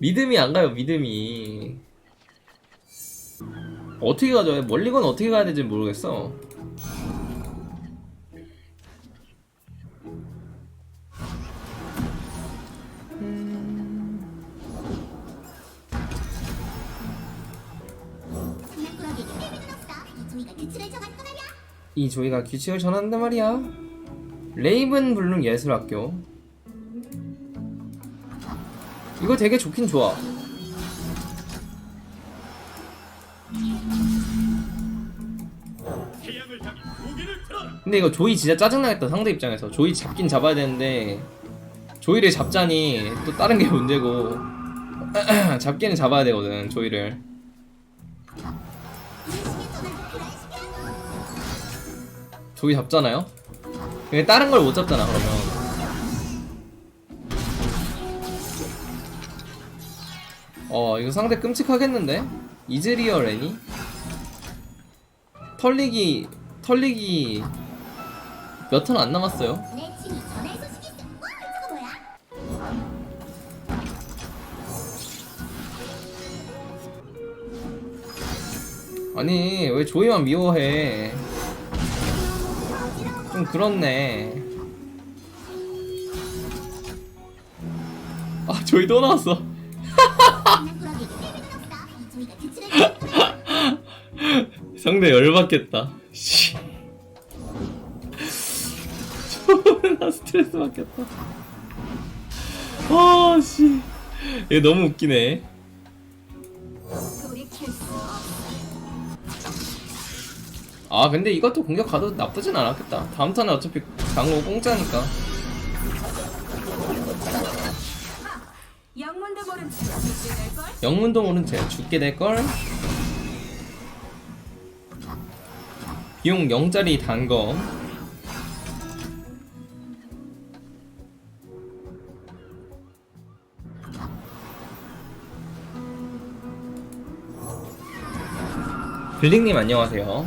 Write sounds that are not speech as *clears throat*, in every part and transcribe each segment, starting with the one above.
믿음이 안 가요 믿음이 어떻게 가져요? 멀리건 어떻게 가야 될지 모르겠어. 이 조이가 규칙을 전한단 말이야 레이븐 블룸 예술학교 이거 되게 좋긴 좋아. 근데 이거 조이 진짜 짜증나겠다 상대 입장에서 조이 잡긴 잡아야 되는데 조이를 잡자니 또 다른 게 문제고 *clears throat* 잡기는 잡아야 되거든 조이를. 조이 잡잖아요? 근데 다른 걸 못 잡잖아 그러면 어 이거 상대 끔찍하겠는데? 이즈리어 레니? 털리기 털리기 몇 턴 안 남았어요? 아니 왜 조이만 미워해 좀 그렇네 아 조이 또 나왔어 상대 열받겠다. 씨. 존나 스트레스 받겠다. 아 씨. 이거 너무 웃기네. 아 근데 이것도 공격 가도 나쁘진 않았겠다. 다음 턴에 어차피 강호 공짜니까. 영문도 모른 채 죽게 될걸? 비용 0짜리 단검 블링님 안녕하세요.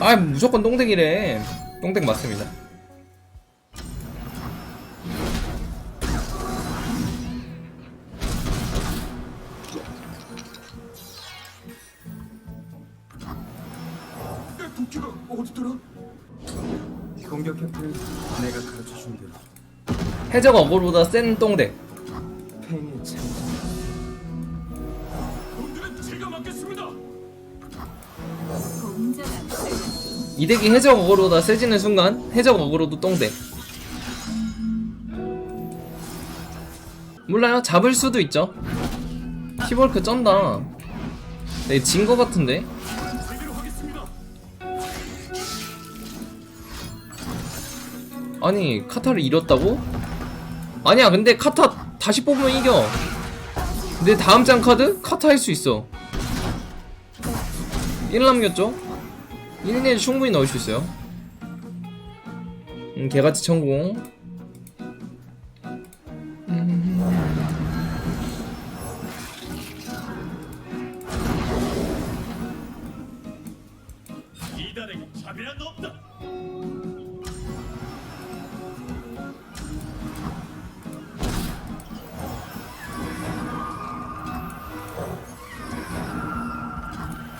아 무조건 똥댁이래. 똥댁 맞습니다 어디더라? 공격했더니 내가 가르쳐준 대로. 해적 어글보다 센 똥댁 팽이 참. 놈들은 제가 맡겠습니다. 공정한 이 덱이 해적 어그로보다 세지는 순간 해적 어그로도 똥대. 몰라요? 잡을 수도 있죠. 키볼크 쩐다. 네, 진거 같은데 아니 카타를 잃었다고? 아니야 근데 카타 다시 뽑으면 이겨. 내 다음 장 카드? 카타 할 수 있어. 1 남겼죠? 1일 충분히 넣을 수 있어요. 음, 개같이 천공. 이달에게 차비란 없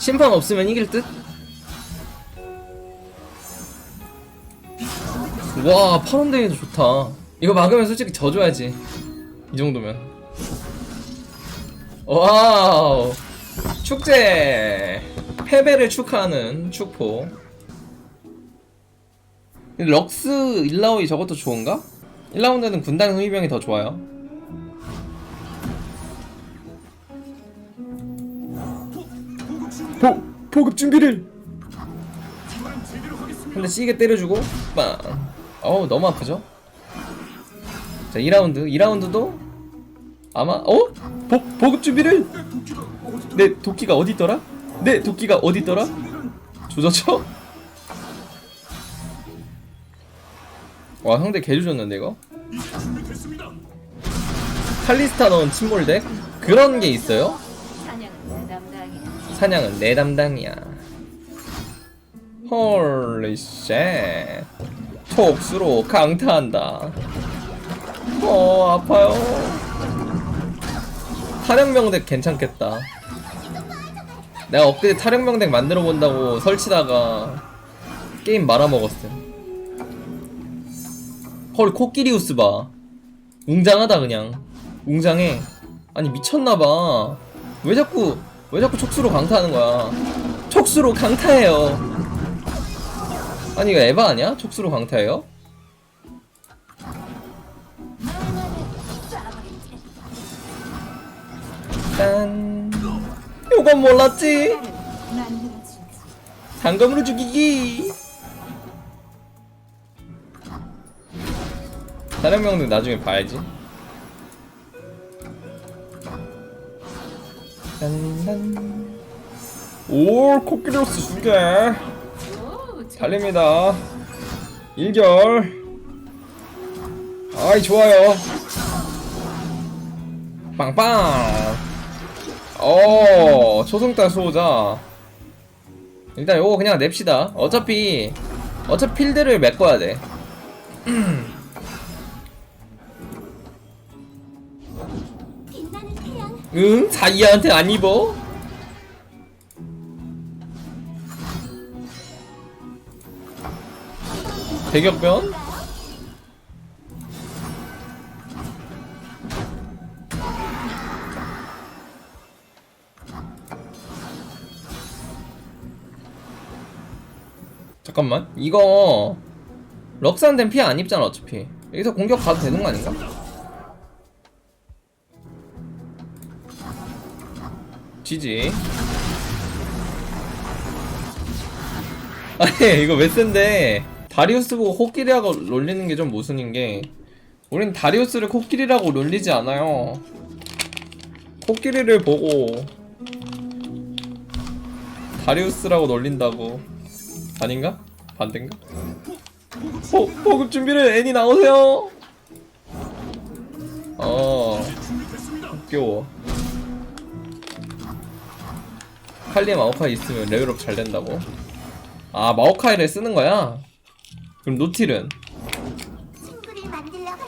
심판 없으면 이길 듯? 와 파란댕이도 좋다. 이거 막으면 솔직히 져줘야지. 이 정도면. 와우. 축제! 패배를 축하하는 축포. 럭스 일라오이 저것도 좋은가? 1라운드는 군단 흥위병이 더 좋아요 보, 보급 준비를. 근데 시게 때려주고 빵 어우 너무 아프죠? 자 2라운드 2라운드도 아마 어? 보, 보급 준비를 내 도끼가 어디? 있더라? 내 도끼가 어디 있더라? 조졌죠? 와 상대 개 조졌는데 이거. 칼리스타 넣은 침몰덱 그런 게 있어요? 사냥은 내 담당이야. 헐리 쉣 촉수로 강타한다. 어 아파요. 타령명덱 괜찮겠다. 내가 엊그제 타령명덱 만들어 본다고 설치다가 게임 말아먹었음 헐 코끼리우스 봐. 웅장하다 그냥. 웅장해. 아니 미쳤나봐. 왜 자꾸 왜 자꾸 촉수로 강타하는 거야 촉수로 강타해요 아니 이거 에바 아니야? 촉수로 강타해요? 짠 요건 몰랐지. 단검으로 죽이기 다른 명들 나중에 봐야지 짠짠 올 코끼리로스 두개 오, 잘 달립니다. 1결. 아이, 좋아요. 빵빵. 어, 초승달 수호자. 일단 요거 그냥 냅시다. 어차피, 어차피 필드를 메꿔야 돼. *clears throat* 응? 자이한테 안 입어? 대격변? 잠깐만 이거 럭스한텐 피해 안 입잖아 어차피 여기서 공격 가도 되는 거 아닌가? 지지. *laughs* 아니 이거 왜 쓴데? 다리우스 보고 코끼리라고 놀리는 게 좀 모순인 게 우린 다리우스를 코끼리라고 놀리지 않아요. 코끼리를 보고 다리우스라고 놀린다고. 아닌가? 반대인가? 보, 보급 준비를 애니 나오세요! 어 웃겨워 칼리에 마오카이 있으면 레벨업 잘 된다고? 아 마오카이를 쓰는 거야? 그럼 노틸은?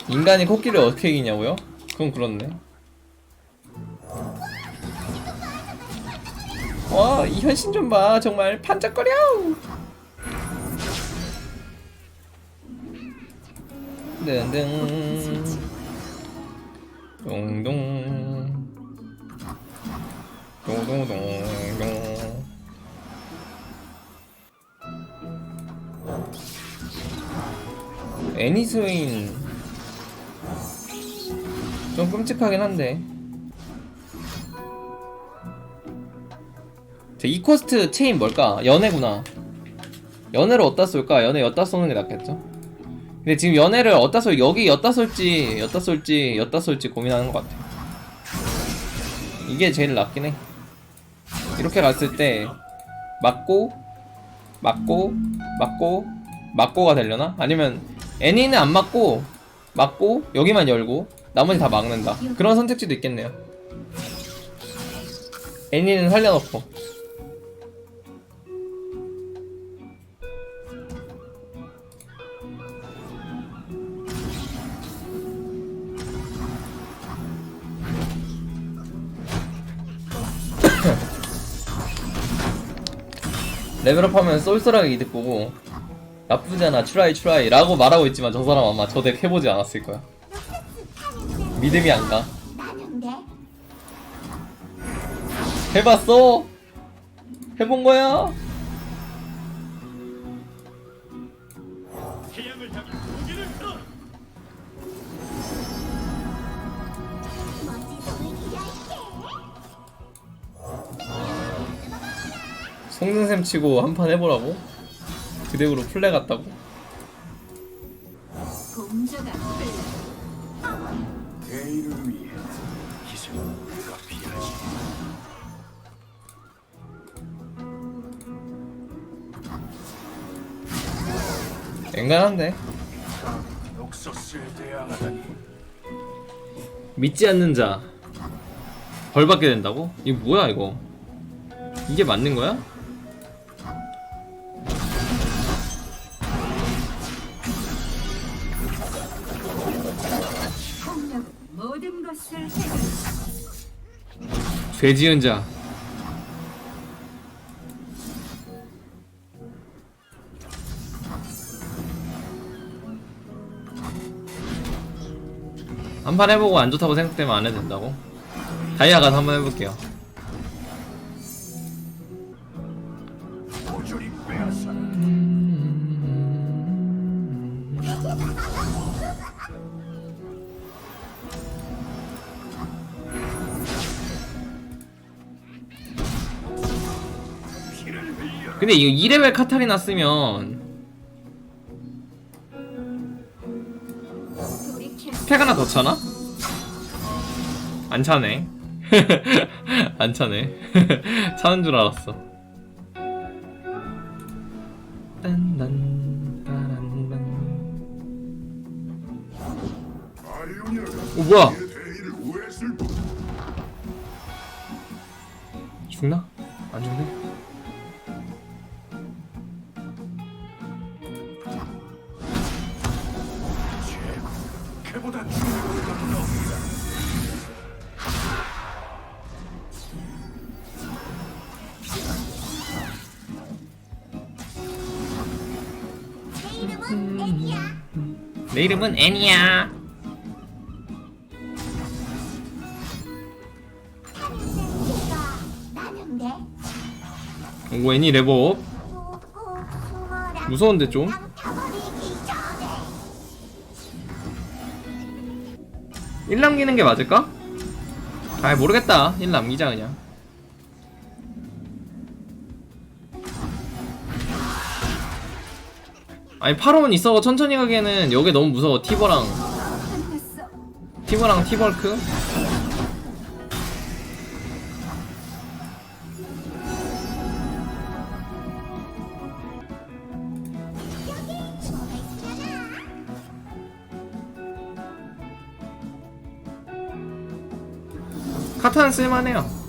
인간이 코끼리를 어떻게 이기냐고요? 그건 그렇네 와 이 현신 좀 봐 정말 반짝거려 든든 동동 동동동동 애니스웨인 좀 끔찍하긴 한데 제 이코스트 체인 뭘까? 연애구나 연애를 어디다 쏠까? 연애 여기다 쏘는 게 낫겠죠? 근데 지금 연애를 어디다 쏠 여기 여기다 쏠지 여기다 쏠지 여기다 쏠지 고민하는 것 같아 이게 제일 낫긴 해 이렇게 갔을 때 맞고 맞고 맞고 맞고가 되려나? 아니면 애니는 안 맞고 맞고 여기만 열고 나머지 다 막는다. 그런 선택지도 있겠네요. 애니는 살려놓고. *coughs* 레벨업하면 쏠쏠하게 이득 보고 나쁘잖아 추라이 추라이 라고 말하고 있지만 저 사람 아마 저 덱 해보지 않았을 거야 믿음이 안가 해봤어? 해본 거야? 속는셈 치고 한 판 해보라고? 그 덱으로 플레 갔다고? 공주가 흘러. 대의를 위해 희생은 불가피하지 앵간한데 대항하다니 믿지 않는 자 벌받게 된다고? 이거 뭐야 이거 이게 맞는 거야? 죄 지은 자 한판 해보고 안 좋다고 생각되면 안 해도 된다고? 다이아 가서 한번 해볼게요 근데 이거 2레벨 카타리나 쓰면 스펙 하나 더 차나? 안 차네. *laughs* 안 차네. *laughs* 차는 줄 알았어. 오 뭐야? 죽나? 내 이름은 애니야. 오 애니 레버. 무서운데 좀? 1 남기는 게 맞을까? 아 모르겠다 1 남기자 그냥 아니 8홈은 있어 천천히 가기에는 여기 너무 무서워 티버랑. 티버랑 티벌크? 카타는 쓸만해요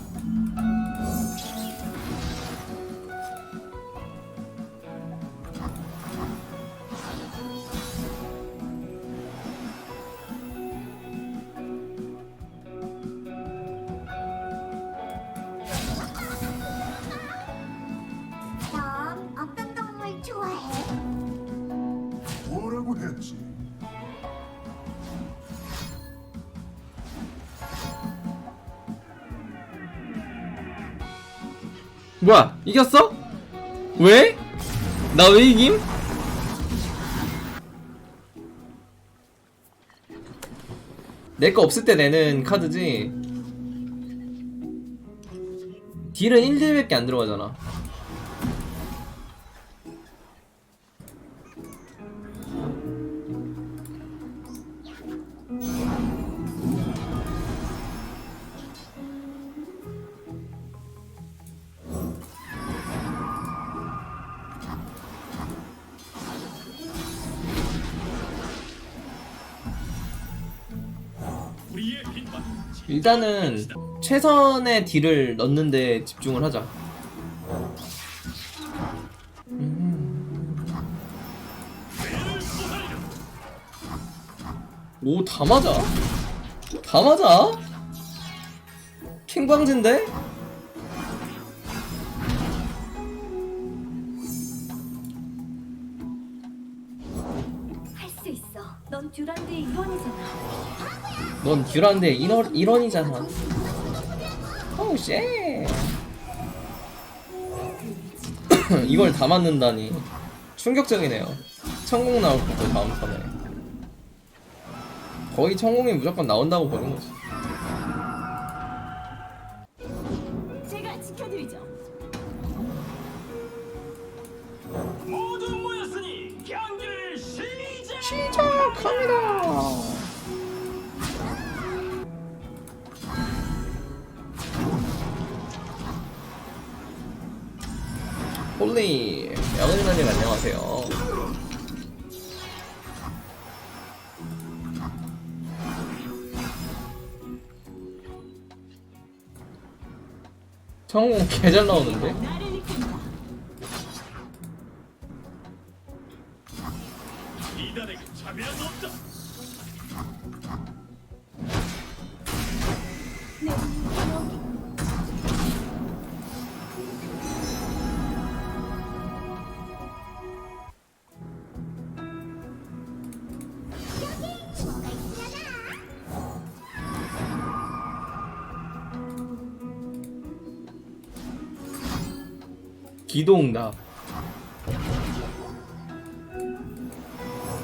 뭐야 이겼어? 왜? 나 왜 이김? 내 거 없을 때 내는 카드지 딜은 1딜밖에 안 들어가잖아 일단은 최선의 딜을 넣는데 집중을 하자. 오, 다 맞아? 다 맞아? 킹방진데? 넌 듀란드의 일원이잖아. 넌 듀란데 일원, 일원이잖아. 오우, 쉣. 이걸 다 맞는다니. 충격적이네요. 천공 나올 거고, 다음 턴에. 거의 천공이 무조건 나온다고 보는 거지. 홀리 야근이님 안녕하세요. 성공 개잘 나오는데? 기도응답.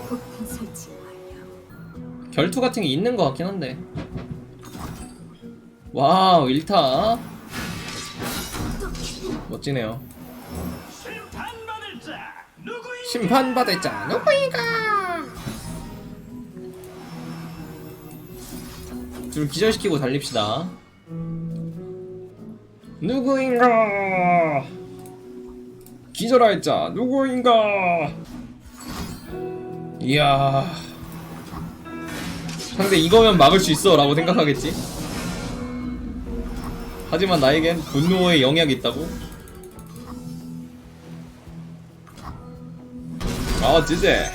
폭탄 설치 완료. 결투 같은 게 있는 것 같긴 한데. 와우 1타. 멋지네요. 심판받을 자. 누구이? 심판받을 자. 누구인가? 좀 기절시키고 달립시다. 누구인가 기절할 자. 누구인가? 이야. 상대 이거면 막을 수 있어 라고 생각하겠지? 하지만 나에겐 분노의 영향이 있다고? 아 찌제